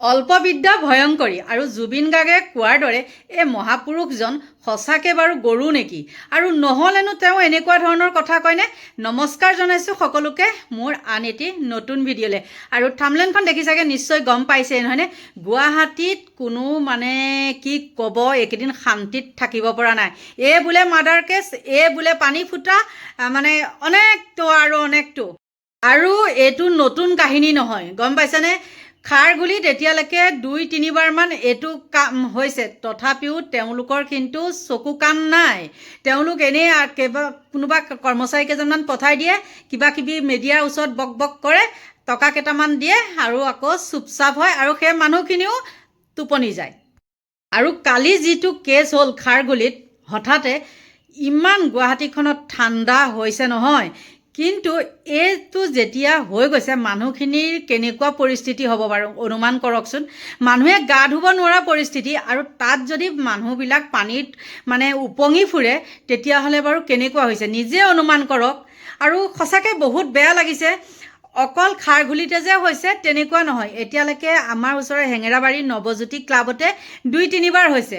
অল্পবিদ্যা ভয়ংকৰী আৰু জুবিন গাৰ্গে কোৱাৰ দৰে এই মহাপুৰুষজন সঁচাকৈ বাৰু গৰু নেকি? আৰু নহ'লেনো তেওঁ এনেকুৱা ধৰণৰ কথা কয়নে? নমস্কাৰ জনাইছোঁ সকলোকে মোৰ আন এটি নতুন ভিডিঅ'লৈ। আৰু থামলেনখন দেখি চাগে নিশ্চয় গম পাইছে নহয়নে? গুৱাহাটীত কোনো মানে কি ক'ব, এইকেইদিন শান্তিত থাকিব পৰা নাই। এই বোলে মাৰ্ডাৰ কেছ এই বোলে পানী ফুটা মানে অনেকটো আৰু অনেকটো। আৰু এইটো নতুন কাহিনী নহয়, গম পাইছেনে? খাৰগুলিত এতিয়ালৈকে দুই তিনিবাৰমান এইটো কাম হৈছে। তথাপিও তেওঁলোকৰ কিন্তু চকু কাণ নাই। তেওঁলোক এনেই কেইবা কোনোবা কৰ্মচাৰী কেইজনমান পঠাই দিয়ে কিবা কিবি মিডিয়াৰ ওচৰত বক বক কৰে টকা কেইটামান দিয়ে আৰু আকৌ চুপচাপ হয় আৰু সেই মানুহখিনিও টোপনি যায়। আৰু কালি যিটো কেছ হ'ল খাৰগুলিত হঠাতে ইমান গুৱাহাটীখনত ঠাণ্ডা হৈছে নহয়। কিন্তু এইটো যেতিয়া হৈ গৈছে, মানুহখিনিৰ কেনেকুৱা পৰিস্থিতি হ'ব বাৰু? অনুমান কৰকচোন। মানুহে গা ধুব নোৱাৰা পৰিস্থিতি আৰু তাত যদি মানুহবিলাক পানীত মানে উপঙি ফুৰে, তেতিয়াহ'লে বাৰু কেনেকুৱা হৈছে? নিজে অনুমান কৰক। আৰু সঁচাকৈ বহুত বেয়া লাগিছে। অকল খাৰঘুলিতে যে হৈছে, তেনেকুৱা নহয়। এতিয়ালৈকে আমাৰ ওচৰৰ হেঙেৰাবাৰী নৱজ্যোতি ক্লাবতে দুই, তিনিবাৰ হৈছে,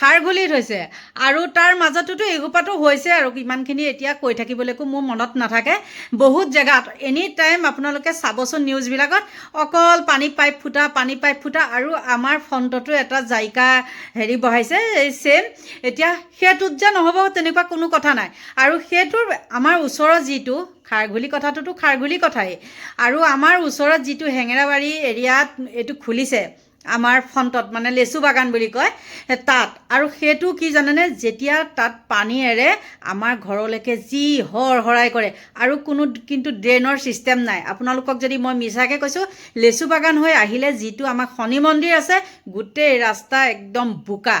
খাৰঘুলিত হৈছে। আৰু তাৰ মাজতোতো এসোপাতো হৈছে আৰু ইমানখিনি এতিয়া কৈ থাকিবলৈকো মোৰ মনত নাথাকে। বহুত জেগাত এনি টাইম আপোনালোকে চাবচোন নিউজবিলাকত, অকল পানী পাইপ ফুটা, পানী পাইপ ফুটা আৰু আমাৰ ফ্ৰণ্টতো এটা জাইকা হেৰি বহাইছে, এই ছেম এতিয়া সেইটোত যে নহ'ব তেনেকুৱা কোনো কথা নাই। আৰু সেইটোৰ আমাৰ ওচৰৰ যিটো খাৰঘুলি কথাটোতো খাৰঘুলি কথাই। আৰু আমাৰ ওচৰত যিটো হেঙেৰাবাৰী এৰিয়াত এইটো খুলিছে, আমাৰ ফ্ৰণ্টত মানে লেচু বাগান বুলি কয় তাত। আৰু সেইটো কি জানেনে? যেতিয়া তাত পানী এৰে, আমাৰ ঘৰলৈকে যি হৰ হৰাই কৰে। আৰু কোনো কিন্তু ড্ৰেইনৰ ছিষ্টেম নাই। আপোনালোকক যদি মই মিছাকৈ কৈছোঁ, লেচু বাগান হৈ আহিলে যিটো আমাৰ শনি মন্দিৰ আছে, গোটেই ৰাস্তা একদম বোকা।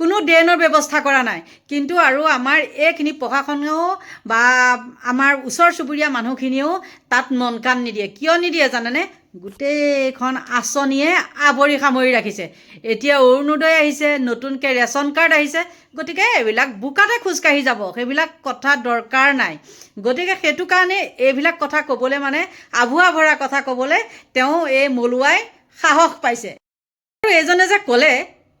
কোনো ড্ৰেইনৰ ব্যৱস্থা কৰা নাই। কিন্তু আৰু আমাৰ এইখিনি প্ৰশাসনেও বা আমাৰ ওচৰ চুবুৰীয়া মানুহখিনিয়েও তাত মন কাণ নিদিয়ে। কিয় নিদিয়ে জানেনে? গোটেইখন আঁচনিয়ে আৱৰি সামৰি ৰাখিছে। এতিয়া অৰুণোদয় আহিছে নতুনকৈ ৰেচন কাৰ্ড আহিছে, গতিকে এইবিলাক বোকাতে খোজকাঢ়ি যাব, সেইবিলাক কথা দৰকাৰ নাই। গতিকে সেইটো কাৰণে এইবিলাক কথা ক'বলৈ মানে আভুৱা ভৰা কথা ক'বলৈ তেওঁ এই মলুৱাই সাহস পাইছে। আৰু এইজনে যে ক'লে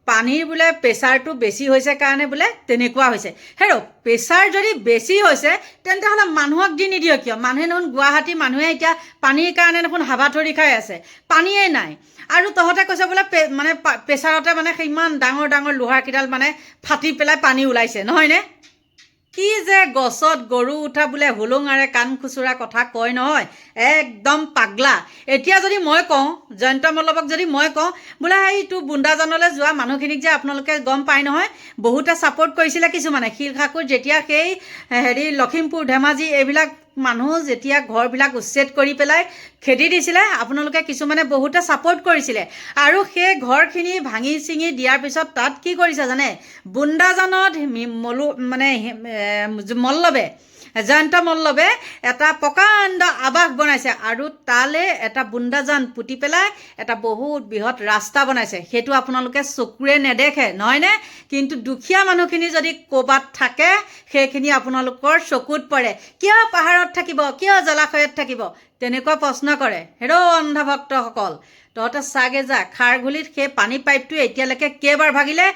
পানীৰ বোলে প্ৰেছাৰটো বেছি হৈছে কাৰণে বোলে তেনেকুৱা হৈছে। হেৰৌ, প্ৰেছাৰ যদি বেছি হৈছে তেন্তে হ'লে মানুহক দি নিদিয় কিয়? মানুহে দেখোন গুৱাহাটী মানুহে এতিয়া পানীৰ কাৰণে দেখোন হাবাথৰি খাই আছে। পানীয়েই নাই। আৰু তহঁতে কৈছে বোলে মানে প্ৰেছাৰতে মানে ইমান ডাঙৰ ডাঙৰ লোহাৰকেইডাল মানে ফাটি পেলাই পানী ওলাইছে। নহয়নে? কি যে গছত গৰু উঠা বোলে হুলুঙাৰে কাণ খুচুৰা কথা কয় নহয় একদম পাগলা। এতিয়া যদি মই কওঁ জয়ন্ত মল্লবক যদি মই কওঁ বোলে এইটো বুন্দাজানলৈ যোৱা মানুহখিনিক যে আপোনালোকে গম পায় নহয় বহুতে ছাপোৰ্ট কৰিছিলে কিছুমানে। শিলখাকুৰ যেতিয়া সেই হেৰি লখিমপুৰ ধেমাজি এইবিলাক মানুহ যেতিয়া ঘৰবিলাক উচ্ছেদ কৰি পেলাই খেদি দিছিলে, আপোনালোকে কিছুমানে বহুতে ছাপোৰ্ট কৰিছিলে। আৰু সেই ঘৰখিনি ভাঙি ছিঙি দিয়াৰ পিছত তাত কি কৰিছে জানে? বুন্দাজানত মলু মানে মল্লবে জয়ন্ত মল্লবে এটা প্ৰকাণ্ড আৱাস বনাইছে আৰু তালৈ এটা বুন্দাজান পুতি পেলাই এটা বহুত বৃহৎ ৰাস্তা বনাইছে। সেইটো আপোনালোকে চকুৰে নেদেখে নহয়নে কিন্তু দুখীয়া মানুহখিনি যদি ক'ৰবাত থাকে, সেইখিনি আপোনালোকৰ চকুত পৰে। কিয় পাহাৰত থাকিব? কিয় জলাশয়ত থাকিব? তেনেকুৱা প্ৰশ্ন কৰে। হেৰৌ অন্ধভক্তসকল। তহঁতে চাগে যা খাৰঘুলিত সেই পানী পাইপটো এতিয়ালৈকে কেইবাৰ ভাগিলে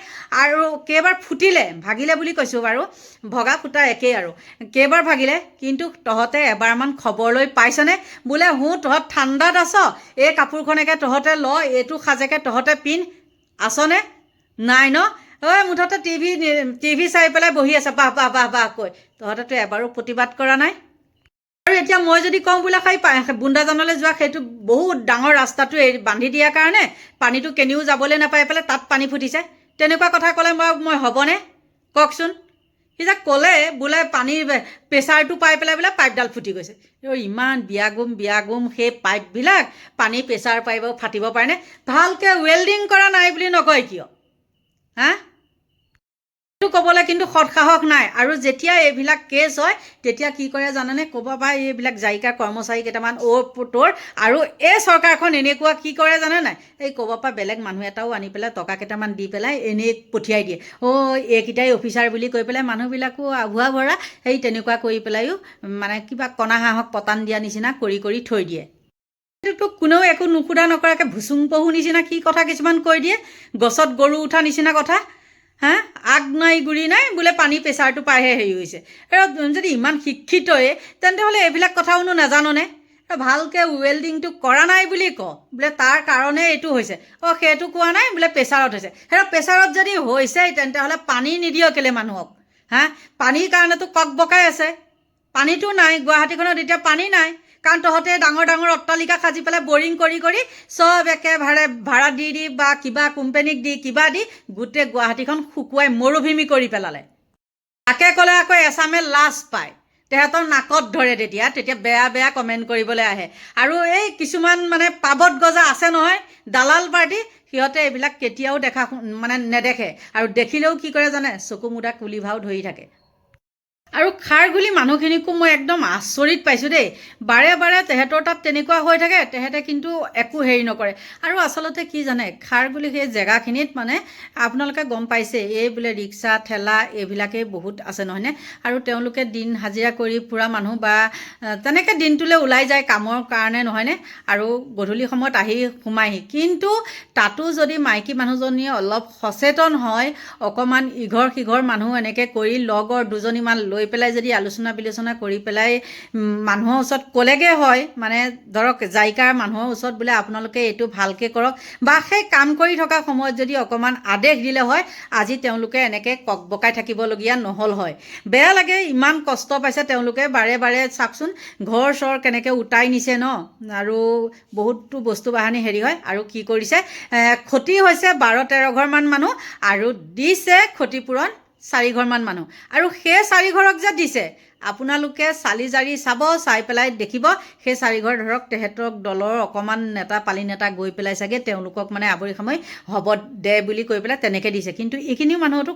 আৰু কেইবাৰ ফুটিলে ভাগিলে বুলি কৈছোঁ বাৰু ভগা ফুটা একেই আৰু কেইবাৰ ভাগিলে কিন্তু তহঁতে এবাৰমান খবৰ লৈ পাইছনে? বোলে হো তহঁত ঠাণ্ডাত আছ এই কাপোৰখনকে তহঁতে ল এইটো সাজেকে তহঁতে পিন্ধ আছনে? নাই ন? ঐ মুঠতে টিভি টিভি চাই পেলাই বহি আছে বাহ বাহ বাহ বাহ কৈ তহঁতেতো এবাৰো প্ৰতিবাদ কৰা নাই? আৰু এতিয়া মই যদি কওঁ বোলে সেই বুন্দাজানলৈ যোৱা, সেইটো বহুত ডাঙৰ ৰাস্তাটো বান্ধি দিয়াৰ কাৰণে পানীটো কেনিও যাবলৈ নাপাই পেলাই তাত পানী ফুটিছে। তেনেকুৱা কথা ক'লে মই মই হ'বনে? কওকচোন। সি যে ক'লে বোলে পানীৰ প্ৰেছাৰটো পাই পেলাই বোলে পাইপডাল ফুটি গৈছে। ইমান বিয়াগুম বিয়াগুম সেই পাইপবিলাক পানী প্ৰেছাৰ পাইব ফাটিব পাৰেনে ভালকৈ ৱেল্ডিং কৰা নাই বুলি নকয় কিয়? হা? এইটো ক'বলৈ কিন্তু সৎসাহস নাই। আৰু যেতিয়া এইবিলাক কেছ হয় তেতিয়া কি কৰে জানেনে? ক'ব বা এইবিলাক জাইকা কৰ্মচাৰী কেইটামান অ' পুতৰ আৰু এই চৰকাৰখন এনেকুৱা কি কৰে জানে নাই? এই ক'ব পৰা বেলেগ মানুহ এটাও আনি পেলাই টকা কেইটামান দি পেলাই এনেই পঠিয়াই দিয়ে। অ' এইকেইটাই অফিচাৰ বুলি কৈ পেলাই মানুহবিলাকো আভুৱা ভৰা সেই তেনেকুৱা কৰি পেলাইও মানে কিবা কণা হাঁহক পতান দিয়া নিচিনা কৰি কৰি থৈ দিয়ে। আজিকালিতো কোনেও একো নুসোধা নকৰাকৈ ভুচুং পহু নিচিনা কি কথা কিছুমান কৈ দিয়ে? গছত গৰু উঠা নিচিনা কথা। হা? আগ নাই, গুৰি নাই, বোলে পানী প্ৰেছাৰটো পাইহে হেৰি হৈছে। যদি ইমান শিক্ষিতই তেন্তে হ'লে এইবিলাক কথাওনো নাজাননে? ভালকৈ ৱেল্ডিংটো কৰা নাই বুলি ক। বোলে তাৰ কাৰণে এইটো হৈছে। অঁ, সেইটো কোৱা নাই, বোলে প্ৰেছাৰত হৈছে। সেই প্ৰেছাৰত যদি হৈছে তেন্তে হ'লে পানী নিদিয় কেলে মানুহক? হা? পানীৰ কাৰণেতো কক বকাই আছে। পানীটো নাই, গুৱাহাটীখনত এতিয়া পানী নাই। কাৰণ তহঁতে ডাঙৰ ডাঙৰ অট্টালিকা সাজি পেলাই বৰিং কৰি কৰি চব একেবাৰে ভাড়া দি দি বা কিবা কোম্পেনীক দি কিবা দি গোটেই গুৱাহাটীখন শুকুৱাই মৰুভূমি কৰি পেলালে। তাকে ক'লে আকৌ এচামে লাজ পায়। তেহেঁতৰ নাকত ধৰে তেতিয়া তেতিয়া বেয়া বেয়া কমেণ্ট কৰিবলৈ আহে। আৰু এই কিছুমান মানে পাবত গজা আছে নহয় দালাল পাৰ্টি সিহঁতে এইবিলাক কেতিয়াও দেখা মানে নেদেখে। আৰু দেখিলেও কি কৰে জানে চকু মুদা কুলি ভাও ধৰি থাকে। আৰু খাৰঘুলি মানুহখিনিকো মই একদম আচৰিত পাইছোঁ দেই। বাৰে বাৰে তেহেঁতৰ তাত তেনেকুৱা হৈ থাকে তেহেঁতে কিন্তু একো হেৰি নকৰে। আৰু আচলতে কি জানে খাৰঘুলি সেই জেগাখিনিত মানে আপোনালোকে গম পাইছে এই বোলে ৰিক্সা ঠেলা এইবিলাকেই বহুত আছে নহয়নে আৰু তেওঁলোকে দিন হাজিৰা কৰি ফুৰা মানুহ বা তেনেকৈ দিনটোলৈ ওলাই যায় কামৰ কাৰণে নহয়নে আৰু গধূলি সময়ত আহি সোমায়হি কিন্তু তাতো যদি মাইকী মানুহজনীয়ে অলপ সচেতন হয় অকণমান ইঘৰ সিঘৰ মানুহ এনেকৈ কৰি লগৰ দুজনীমান লৈ পেলাই যদি আলোচনা বিলোচনা কৰি পেলাই মানুহৰ ওচৰত ক'লেগৈ হয় মানে ধৰক জাইকাৰ মানুহৰ ওচৰত বোলে আপোনালোকে এইটো ভালকৈ কৰক, বা সেই কাম কৰি থকা সময়ত যদি অকণমান আদেশ দিলে হয়, আজি তেওঁলোকে এনেকৈ ককবকাই থাকিবলগীয়া নহ'ল হয়। বেয়া লাগে, ইমান কষ্ট পাইছে তেওঁলোকে, বাৰে বাৰে চাওকচোন, ঘৰ চৰ কেনেকৈ উটাই নিছে ন? আৰু বহুতো বস্তু বাহানি হেৰি হয়, আৰু কি কৰিছে? ক্ষতি হৈছে বাৰ তেৰ ঘৰমান মানুহ, আৰু দিছে ক্ষতিপূৰণ চাৰিঘৰমান মানুহ। আৰু সেই চাৰিঘৰক যে দিছে, আপোনালোকে চালি জাৰি চাব, চাই পেলাই দেখিব, সেই চাৰিঘৰ ধৰক তেহেঁতক দলৰ অকণমান নেতা, পালি নেতা গৈ পেলাই চাগে তেওঁলোকক মানে আৱৰি সামৰি হ'ব দে বুলি কৈ পেলাই তেনেকৈ দিছে। কিন্তু এইখিনিও মানুহতো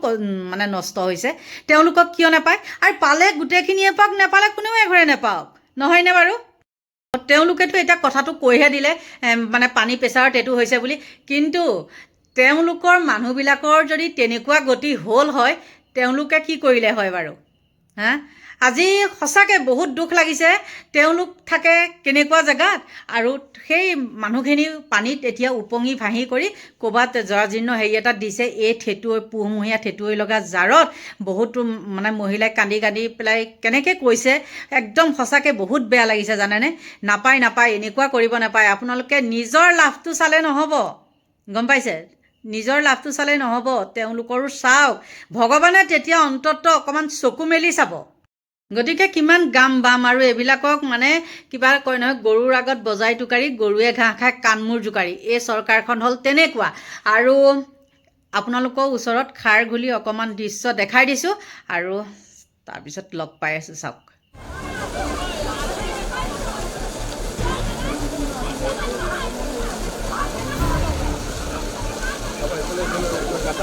মানে নষ্ট হৈছে। তেওঁলোকক কিয় নাপায়? আৰু পালে গোটেইখিনিয়ে পাওক, নেপালে কোনেও এঘৰে নেপাওক? নহয়নে বাৰু? তেওঁলোকেতো এতিয়া কথাটো কৈহে দিলে মানে পানী প্ৰেছাৰত এইটো হৈছে বুলি। কিন্তু তেওঁলোকৰ মানুহবিলাকৰ যদি তেনেকুৱা গতি হ'ল হয়, তেওঁলোকে কি কৰিলে হয় বাৰু? হা? আজি সঁচাকৈ বহুত দুখ লাগিছে, তেওঁলোক থাকে কেনেকুৱা জেগাত আৰু সেই মানুহখিনি পানীত এতিয়া উপঙি ভাহি কৰি ক'ৰবাত জৰাজীৰ্ণ হেৰি এটাত দিছে, এই ঠেঁটুৱৈ, পোহমহীয়া ঠেঁটুৱৈ লগা জাৰত বহুতো মানে মহিলাই কান্দি কান্দি পেলাই কেনেকৈ কৈছে, একদম সঁচাকৈ বহুত বেয়া লাগিছে জানেনে? নাপায় নাপায়, এনেকুৱা কৰিব নাপায়। আপোনালোকে নিজৰ লাভটো চালে নহ'ব। গম পাইছে? নিজৰ লাভটো চালেই নহ'ব তেওঁলোকৰো চাওক। ভগৱানে তেতিয়া অন্ততঃ অকণমান চকু মেলি চাব। গতিকে কিমান গাম বাম আৰু এইবিলাকক মানে কিবা কয় নহয় গৰুৰ আগত বজাই টোকাৰি গৰুৱে ঘাঁহ খাই কাণমূৰ জোকাৰি। এই চৰকাৰখন হ'ল তেনেকুৱা। আৰু আপোনালোকৰ ওচৰত খাৰ ঘুলি অকণমান দৃশ্য দেখাই দিছোঁ আৰু তাৰপিছত লগ পাই আছোঁ চাওক।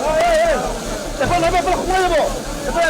অ ভাই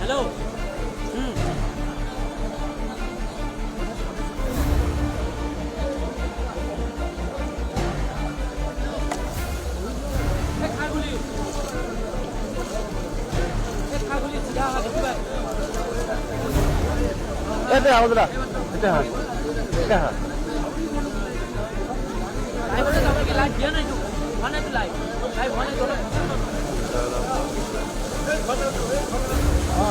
হেল্ল' এটা আলাদা এটা হ্যাঁ এটা হ্যাঁ লাইভ দিয়া নাইতো হোৱা নাইতো লাইভ লাইভ হোৱা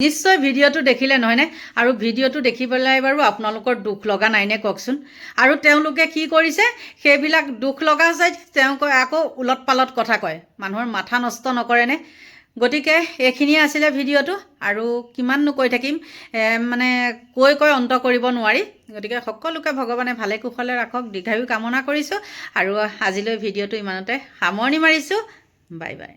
নিশ্চয় ভিডিঅ'টো দেখিলে নহয়নে? আৰু ভিডিঅ'টো দেখি পেলাই বাৰু আপোনালোকৰ দুখ লগা নাইনে কওকচোন? আৰু তেওঁলোকে কি কৰিছে? সেইবিলাক দুখ লগা চাই তেওঁ আকৌ ওলট পালট কথা কয়। মানুহৰ মাথা নষ্ট নকৰেনে? গতিকে এইখিনিয়ে আছিলে ভিডিঅ'টো। আৰু কিমাননো কৈ থাকিম? মানে কৈ কৈ অন্ত কৰিব নোৱাৰি। গতিকে সকলোকে ভগৱানে ভালে কুশলে ৰাখক দীৰ্ঘায়ু কামনা কৰিছোঁ। আৰু আজিলৈ ভিডিঅ'টো ইমানতে সামৰণি মাৰিছোঁ। Bye bye.